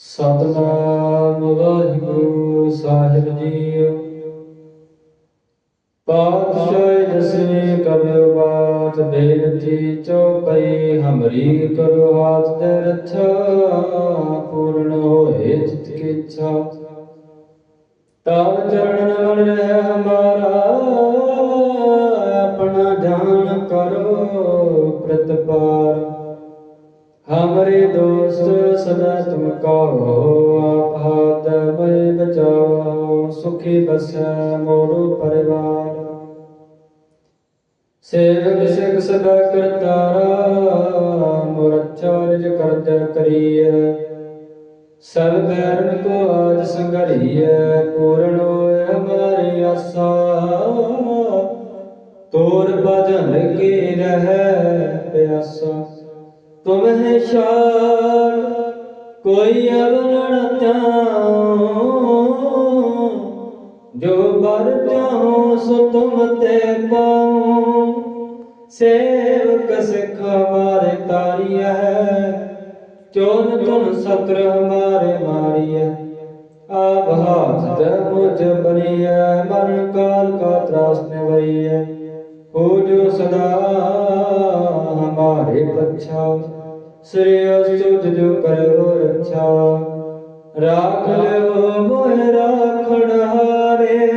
ਸਤਨਾਮ ਵਾਹਿਗੁਰੂ ਸਾਹਿਬ ਜੀ ਪਾਤਸ਼ਾਹ ਦਸਵੇਂ ਕਬਿਓ ਬਾਤ ਬੇਨਤੀ ਚਉਪਈ ਹਮਰੀ ਕਰੋ ਹਾਥ ਦੇ ਰੱਛਾ ਪੂਰਨ ਹੋਏ ਚਿਤ ਕੀ ਇੱਛਾ ਤਬ ਚਰਨ ਵਣ ਰਹਿ ਹਮਾਰਾ ਹਮਰੇ ਦੋਸਤ ਸਦਾ ਤੁਮ ਕਹੋ ਆਪ ਹਾਥ ਮੈਂ ਬਚਾਓ, ਸੁਖੀ ਬਸੈ ਮੋਰੂ ਪਰਿਵਾਰ। ਸੇਵਕ ਸਿਖ ਸਦਾ ਕਰਤਾਰਾ, ਮੋਰ ਅੱਛਾ ਨਿਜ ਕਰਤੇ ਕਰੀਏ ਸਭ ਬੈਰਨ ਕੋ ਆਜ ਸੰਗਰੀਏ ਪੂਰਨ ਹੋਏ ਹਮਾਰੀ ਆਸਾ। ਤੋਰ ਭਜਨ ਕੀ ਰਹਿ ਪਿਆਸਾ। ਤੁਮ ਹੈ ਸ਼ਾਨ ਕੋਈ ਅਵਨਣ ਚਾਉ। ਜੋ ਬਰ ਚਾਹੋ ਸੋ ਤੁਮ ਤੇ ਪਾਉ। ਸੇਵਕ ਸਿਖ ਤਾਰੀਐ ਚੋਨ ਤੁਮ ਸਤਰ ਹਮਾਰੇ ਮਾਰੀਐ। ਆਪ ਹਾਥ ਮੁਝ ਬਨੀਐ ਮਰਨ ਕਾਲ ਕਾ ਤਰਾਸ ਨਿਵਈਐ ਹੋ ਜੋ ਸਦਾ ਹਮਾਰੇ ਪਛਾ। ਸ੍ਰੀ ਅਸਤੁਤ ਜੋ ਕਰੋ ਰੱਛਾ ਰਾਖ ਲਿਓ ਮੋਹ ਰਾਖਣ ਹਾਰੇ।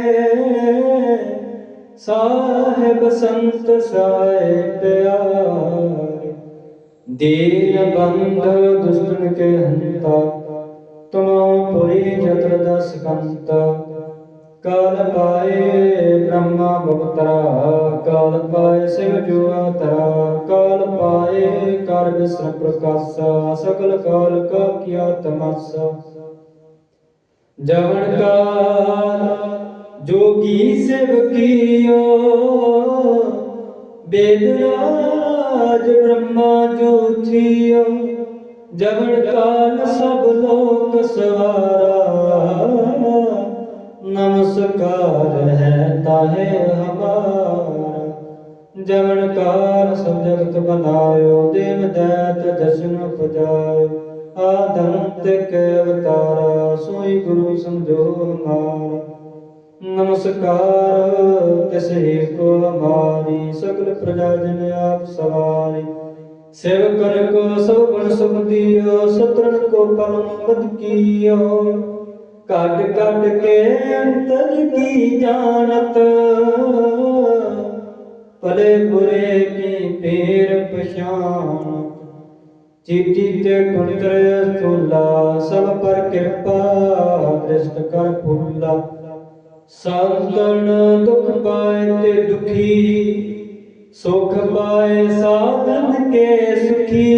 ਸਾਹਿਬ ਸੰਤ ਸਾਏ ਪਿਆਰੇ। ਦੀਨ ਬੰਧ ਦੁਸ਼ਟਨ ਕੇ ਹੰਤਾ। ਤੁਮੋ ਪੁਰੀ ਜਤਰ ਦਸ ਕੰਤਾ ਕਾਲ ਪਾਏ ਬ੍ਰਹਮਾ ਬਵਤਰਾ ਕਾਲ ਪਾਏ ਸਿਵ ਜੁਆ ਤਰਾ, ਕਾਲ ਪਾਏ ਕਰ ਵਿਸਰ ਪ੍ਰਕਾਸ਼ਾ ਸਕਲ ਕਾਲ ਕਾ ਕੀਆ ਤਮਾਸਾ। ਜਵਨ ਕਾਲ, ਜੋਗੀ ਸਿਵ ਕੀਓ, ਬੇਦ ਰਾਜ ਬ੍ਰਹਮਾ ਜੋਥੀਓ ਜਵਨ ਕਾਲ ਸਭ ਲੋਕ ਸਵਾਰਾ ਜਵਨ ਕਾਲ ਸਭ ਜਗਤ ਬਨਾਇਓ, ਦੇਵ ਦੈਤ ਜਸ਼ਨ ਪਜਾਇਓ ਆਦੰਤ ਕੇ ਅਵਤਾਰਾ, ਸੋਈ ਗੁਰੂ ਸਮਝੋ ਹਮਾਰਾ। ਨਮਸਕਾਰ, ਤਿਸ ਹੀ ਕੋ ਹਮਾਰੀ, ਸਗਲ ਪ੍ਰਜਾ ਜਨ ਆਪ ਸਵਾਰੀ। ਸੇਵਕਨ ਕੋ ਸਭ ਗੁਣ ਸੁਖ ਸਤਰਨ ਕੋ ਪਰਮ ਪਦ ਕੀਓ। ਕਾਟ ਕਾਟ ਕੇ ਅੰਤਰ ਕੀ ਜਾਣਤ? ਭਲੇ ਬੁਰੇ ਕੀ ਪੀਰ ਪਛਾਨ ਚੀਟੀ ਤੇ ਕੁੰਤਰ ਤੁਲਾ ਸਭ ਪਰ ਕਿਰਪਾ, ਦ੍ਰਿਸ਼ਟ ਕਰ ਫੁੱਲਾ ਸਾਧਨ ਦੁਖ ਪਾਏ ਤੇ ਦੁਖੀ, ਸੁਖ ਪਾਏ ਸਾਧਨ ਕੇ ਸੁਖੀ।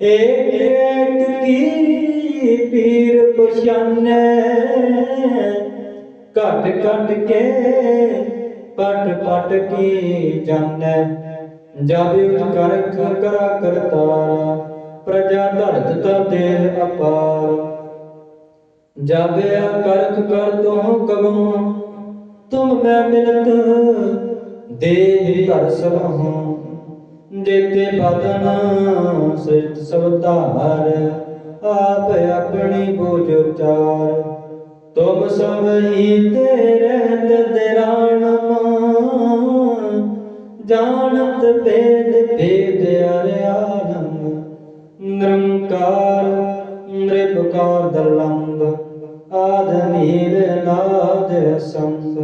ਏਕ ਏਕ ਕੀ ਪੀਰ ਪਛਾਨੈ, ਘਟ ਘਟ ਕੇ ਪਟ ਜਾਣੈ? ਜਬ ਕਰ ਕਰਾ ਕਰਤਾਰਾ, ਪ੍ਰਜਾ ਧਰਤ ਤਾ ਦੇਹ ਅਪਾਰ। ਜਬ ਕਰਖ ਕਰ ਤੂੰ ਕਬੂ ਤੁਮ ਮੈਂ ਮਿਲਤ ਦੇਹ ਧਰ ਸਭੂ ਜੇਤੇ ਬਦਨ ਸਿਰਤ ਸਭ ਧਾਰ ਆਪ ਆਪਣੀ ਬੋਝ ਉਚਾਰ। ਤੁਮ ਸਭ ਹੀ ਤੇ ਰਹਿਤ ਦਿਰਾਣਮ ਜਾਣਤ ਭੇਦ ਭੇਦ ਅਰਿਆਨਮ ਨਿਰੰਕਾਰ ਨਿਰਭਕਾਰ ਦਲੰਬ। ਆਦ ਨੀਲ ਨਾਦ ਸੰਗ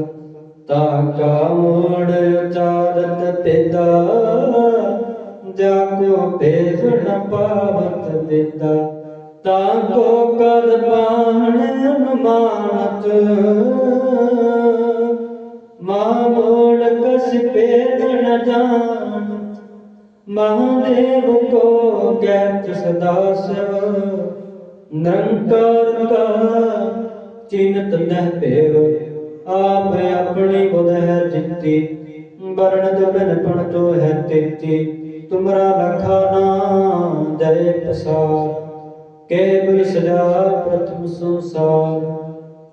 ਤਾ ਕਾ ਮੋੜ ਉਚਾਰਤ ਪਿਦਾ ਜਾ ਕੋ ਭੇਦ ਨ ਪਾਵਤ ਦਿਦਾ ਤਾ ਕੋ ਕਸ ਭੇਦ ਨ ਮਹਾਦੇਵ ਕੋ ਗੈਤ ਸਦਾ ਸਵ ਨਿਰੰਕਾਰ ਕਾ ਚਿੰਤ ਨਹਿ ਭੇਵ। ਆਪ ਆਪਣੀ ਬੁਧ ਹੈ ਜਿੱਤੀ। ਵਰਣ ਜਬਨ ਪਣ ਜੋ ਹੈ ਤੇਤੀ। ਤੁਮਰਾ ਲਖਾ ਨਾ ਜੈ ਪਸਾਰ ਕੇਵਲ ਸਜਾ ਪ੍ਰਥਮ ਸੰਸਾਰ,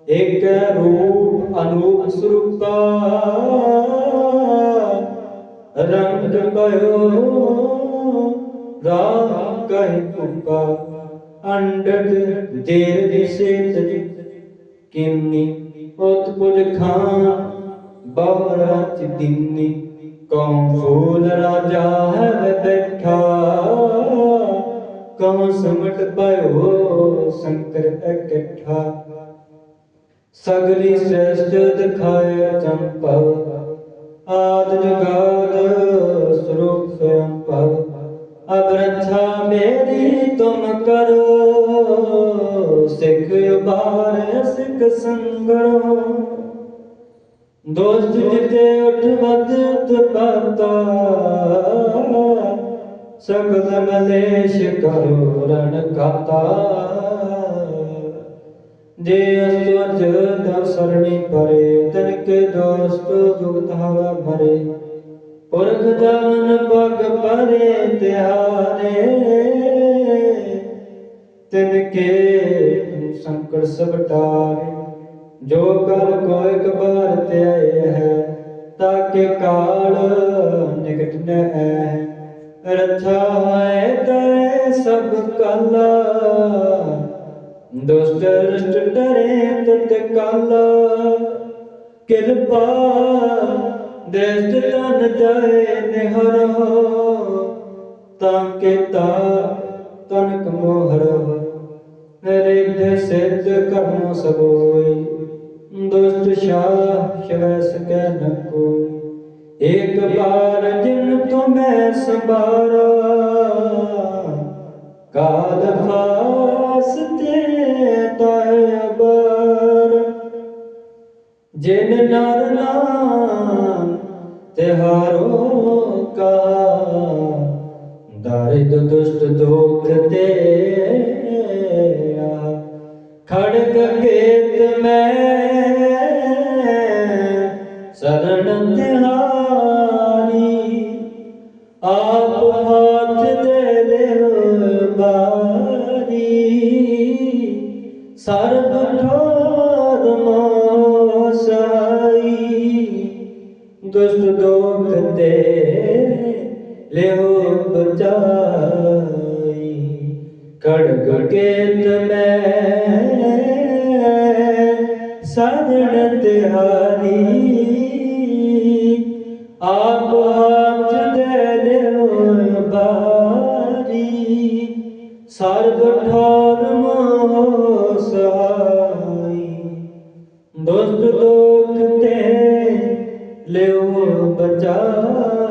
ਏਕ ਰੂਪ ਅਨੂਪ ਸਰੂਪਾ। ਰੰਗ ਕਯੋ ਰਾਮ ਕਹਿ ਕੁਪਾ ਅੰਡਟ ਦੇਰ ਦੀ ਸੇਤ ਕਿੰਨੀ ਉਤ ਖਾਨ ਬਵਰਾ ਚ ਦਿਨੀ, ਕੌਣ ਫੂਲ ਰਾਜਾ ਹੈ ਬੈਠਾ। ਕੌਣ ਸਮਟ ਪਇਓ ਸ਼ੰਕਰ ਇਕੱਠਾ। ਸਗਲੀ ਸ੍ਰੇਸ਼ਟ ਦਿਖਾਏ ਚੰਪਵ, ਆਦ ਜੁਗਾਦ ਸਰੂਪ ਅੰਪਵ ਅਬ ਰੱਛਾ ਮੇਰੀ ਤੁਮ ਕਰੋ, ਸਿੱਖ ਬਾਰ ਸਿੱਖ ਸੰਗਰੋ। ਦੋਸਤ ਜਿਤੇ ਉਠ ਵਦ ਤਪਤਾ ਸਗਲ ਮਲੇਸ਼ ਕਰੋ ਰਣ ਕਾਤਾ। ਜੇ ਅਸੁਜ ਦਵ ਪਰੇ ਤਨ ਕੇ ਦੋਸਤ ਜੁਗਤ ਹਵਾ ਭਰੇ। ਪੁਰਖ ਜਾਨ ਪਗ ਪਰੇ ਤਿਹਾਰੇ ਤਿਨ ਕੇ ਸੰਕਟ ਸਭ ਟਾਰੇ। ਜੋ ਕਲ ਕੋ ਕਬਾਰ ਬਾਰ ਧਿਆਏ ਹੈ, ਤਾਕੇ ਕਾਲ ਨਿਕਟ ਨ ਹੈ। ਰੱਛਾ ਹੈ ਤੈ ਸਭ ਕਲਾ। ਦੁਸ਼ਟ ਰਸ਼ਟ ਡਰੇ ਤਤ ਕਾਲ। ਕਿਰਪਾ ਦ੍ਰਿਸ਼ਟ ਤਨ ਜਾਏ ਨਿਹਰ ਹੋ, ਤਾਂ ਕੇ ਤਾ ਤਨਕ ਮੋਹਰ ਰਿਧ ਸਿੱਧ ਕਰਮ ਸਬੋਈ ਦੁਸ਼ਟ ਸ਼ਾਹ ਸ਼ਵੈ ਸਕੈ ਨ ਕੋਈ। ਇੱਕ ਬਾਰ ਜਿਨ ਤੁਮੈ ਸੰਭਾਰਾ, ਕਾਲ ਫਾਸਤੇ ਤੈਬਰ ਜਿਨ ਨਰ ਨਾਮ ਤਿਹਾਰੋ ਕਾ, ਦਾਰਿਦ ਦੁਸ਼ਟ ਦੋਖ ਤੇ ਆ। ਖੜਗ ਕੇਤ ਦੁਸ਼ਟ ਦੋਖ ਤੇ ਲਿਓ ਬਚਾਈ। ਖੜਗ ਕੇਤ ਮੈਂ ਸਾਧਣ ਤਿਹਾਰੀ। ਆਪ ਹਾਥ ਦੇ ਲਿਓ ਬਾਰੀ। ਸਰਬ ਠਾਰ ਮੋਹ ਸਹਾਈ। ਦੁਸ਼ਟ ਦੋਖ ਲਿਓ